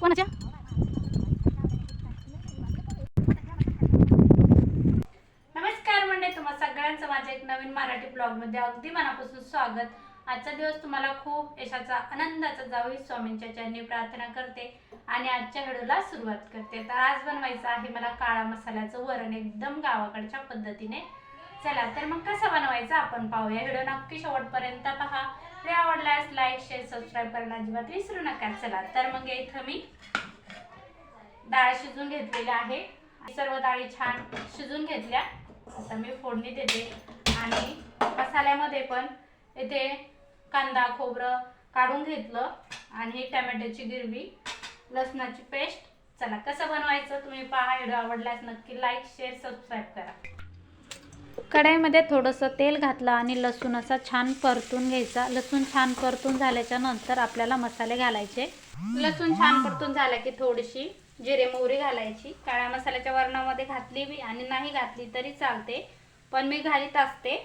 कोणाच्या? नमस्कार मंडळी तुम्हा सगळ्यांचं माझ्या एक नवीन मराठी ब्लॉगमध्ये अगदी मनापासून स्वागत. आजचा दिवस तुम्हाला खूप यशाचा आनंदाचा जावई स्वामींच्या चरणी प्रार्थना करते आणि आजच्या व्हिडिओला सुरुवात करते. तर आज बनवायचं आहे मला काळा मसाल्याचं वरण एकदम गावाकडच्या पद्धतीने. चला तर मग कसं बनवायचं आपण पाहूया. व्हिडिओ नक्की शेवटपर्यंत पहा. व्हिडिओ आवडल्यास लाईक शेअर सबस्क्राईब करणं अजिबात विसरू नका. चला तर मग इथं मी डाळ शिजून घेतलेली आहे. सर्व डाळी छान शिजून घेतल्या. आता मी फोडणी देते. आणि मसाल्यामध्ये पण इथे कांदा खोबरं काढून घेतलं. आणि टमॅटोची गिरवी लसणाची पेस्ट. चला कसं बनवायचं तुम्ही पहा. व्हिडिओ आवडल्यास नक्की लाईक शेअर सबस्क्राईब करा. कढईमध्ये थोडंसं तेल घातलं आणि लसूण असा छान परतून घ्यायचा. लसूण छान परतून झाल्याच्यानंतर आपल्याला मसाले घालायचे. लसूण छान परतून झाला की थोडीशी जिरे मोहरी घालायची. काळ्या मसाल्याच्या वरणामध्ये घातली बी आणि नाही घातली तरी चालते. पण मी घालीत असते.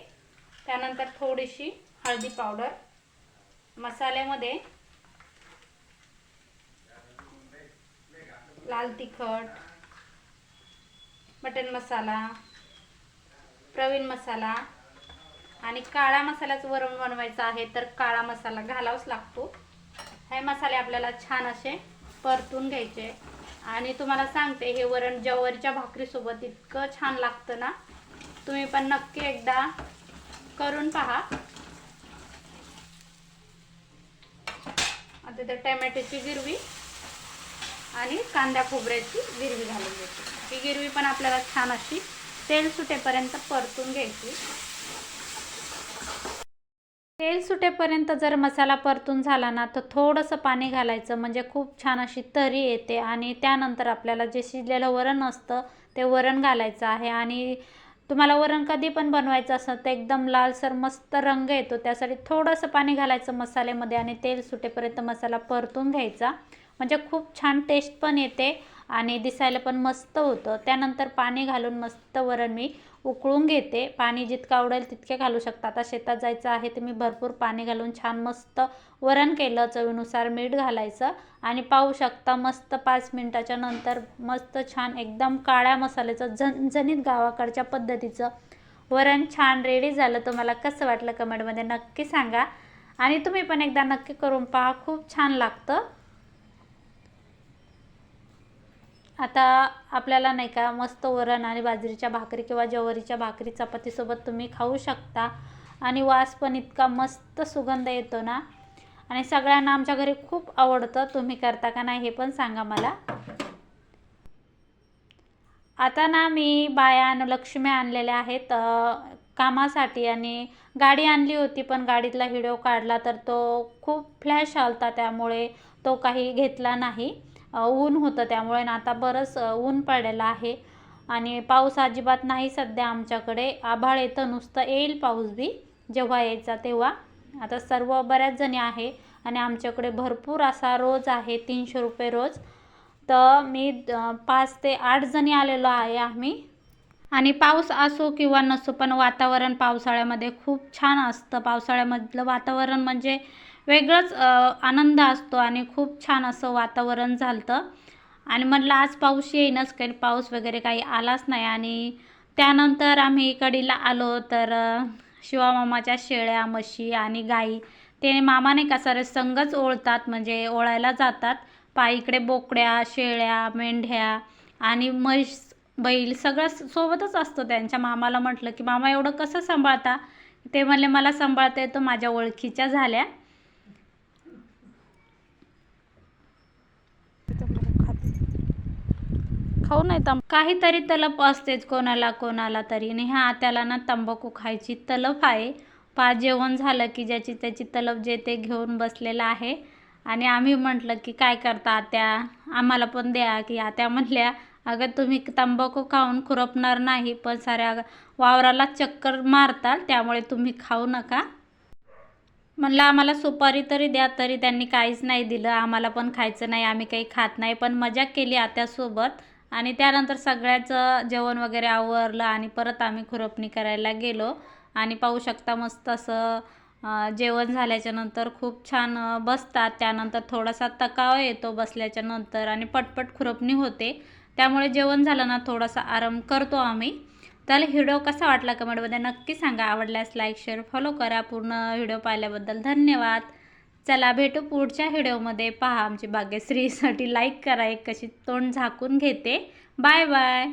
त्यानंतर थोडीशी हळदी पावडर मसाल्यामध्ये लाल तिखट मटन मसाला प्रवीण मसाला आणि काळा मसाल्याचं वरण बनवायचं आहे तर काळा मसाला घालावाच लागतो. हे मसाले आपल्याला छान असे परतून घ्यायचे. आणि तुम्हाला सांगते हे वरण जवरच्या भाकरीसोबत इतकं छान लागतं ना. तुम्ही पण नक्की एकदा करून पहा. आता त्या टॅमॅटोची गिरवी आणि कांद्या खोबऱ्याची गिरवी घालून घ्यायची ही गिरवी पण आपल्याला छान अशी तेल सुटेपर्यंत परतून घ्यायची. तेल सुटेपर्यंत जर मसाला परतून झाला ना तर थोडंसं पाणी घालायचं. म्हणजे खूप छान अशी तरी येते आणि त्यानंतर आपल्याला जे शिजलेलं वरण असतं ते वरण घालायचं आहे. आणि तुम्हाला वरण कधी पण बनवायचं असं तर एकदम लालसर मस्त रंग येतो. त्यासाठी थोडंसं पाणी घालायचं मसाल्यामध्ये आणि तेल सुटेपर्यंत मसाला परतून घ्यायचा. म्हणजे खूप छान टेस्ट पण येते. आणि दिसायला पण मस्त होतं. त्यानंतर पाणी घालून मस्त वरण मी उकळून घेते. पाणी जितकं आवडेल तितके घालू शकता. आता शेतात जायचं आहे तर मी भरपूर पाणी घालून छान मस्त वरण केलं. चवीनुसार मीठ घालायचं आणि पाहू शकता मस्त पाच मिनटाच्या नंतर मस्त छान एकदम काळ्या मसाल्याचं झणझणीत गावाकडच्या पद्धतीचं वरण छान रेडी झालं. तुम्हाला कसं वाटलं कमेंटमध्ये नक्की सांगा. आणि तुम्ही पण एकदा नक्की करून पहा. खूप छान लागतं. आता आपल्याला नाही का मस्त वरण आणि बाजरीच्या भाकरी किंवा ज्वारीच्या भाकरी चपातीसोबत तुम्ही खाऊ शकता. आणि वास पण इतका मस्त सुगंध येतो ना. आणि सगळ्यांना आमच्या घरी खूप आवडतं. तुम्ही करता का नाही हे पण सांगा मला. आता ना मी बाया आणि लक्ष्मी आणलेल्या आहेत कामासाठी. आणि गाडी आणली होती पण गाडीतला व्हिडिओ काढला तर तो खूप फ्लॅश आलता त्यामुळे तो काही घेतला नाही. ऊन होतं त्यामुळे ना आता बरंच ऊन पडलेलं आहे. आणि पाऊस अजिबात नाही सध्या आमच्याकडे. आभाळ येतं नुसतं येईल पाऊस बी जेव्हा यायचा तेव्हा. आता सर्व बऱ्याच जणी आहे आणि आमच्याकडे भरपूर असा रोज आहे तीनशे रुपये रोज. तर मी पाच ते आठ जणी आलेलो आहे आम्ही. आणि पाऊस असो किंवा नसो पण वातावरण पावसाळ्यामध्ये खूप छान असतं. पावसाळ्यामधलं वातावरण म्हणजे वेगळंच आनंद असतो आणि खूप छान असं वातावरण झालं आणि म्हटलं आज पाऊस येईनच काही पाऊस वगैरे काही आलाच नाही. आणि त्यानंतर आम्ही कडीला आलो तर शिवामामाच्या शेळ्या म्हशी आणि गाई ते मामाने का सारे संघच ओळतात म्हणजे ओळायला जातात. पायीकडे बोकड्या शेळ्या मेंढ्या आणि म्हैस बैल सगळं सोबतच असतो त्यांच्या मामाला म्हटलं की मामा एवढं कसं सांभाळता? ते म्हणले मला सांभाळता येतं माझ्या ओळखीच्या झाल्या. खाऊ नाही तंब काहीतरी तलप असतेच कोणाला कोणाला तरी. आणि ह्या त्याला ना तंबाखू खायची तलप आहे. पा जेवण झालं की ज्याची त्याची तलप जे ते घेऊन बसलेलं आहे. आणि आम्ही म्हटलं की काय करता आत्या? आम्हाला पण द्या. की आत्या म्हणल्या अगं तुम्ही तंबाखू खाऊन खुरपणार नाही पण साऱ्या वावराला चक्कर मारताल त्यामुळे तुम्ही खाऊ नका. म्हणलं आम्हाला सुपारी तरी द्या तरी त्यांनी काहीच नाही दिलं. आम्हाला पण खायचं नाही आम्ही काही खात नाही पण मजा केली आत्यासोबत. आणि त्यानंतर सगळ्याचं जेवण वगैरे आवरलं आणि परत आम्ही खुरपणी करायला गेलो. आणि पाहू शकता मस्त असं जेवण झाल्याच्यानंतर खूप छान बसतात. त्यानंतर थोडासा तकाव येतो बसल्याच्या नंतर आणि पटपट खुरपणी होते. त्यामुळे जेवण झालं ना थोडासा आराम करतो आम्ही. तर व्हिडिओ कसा वाटला कमेंटमध्ये नक्की सांगा. आवडल्यास लाईक शेअर फॉलो करा. पूर्ण व्हिडिओ पाहिल्याबद्दल धन्यवाद. चला भेटू पुढच्या व्हिडिओमध्ये पहा आमची भाग्यश्रीसाठी लाईक करा. एक कशी तोंड झाकून घेते. Bye bye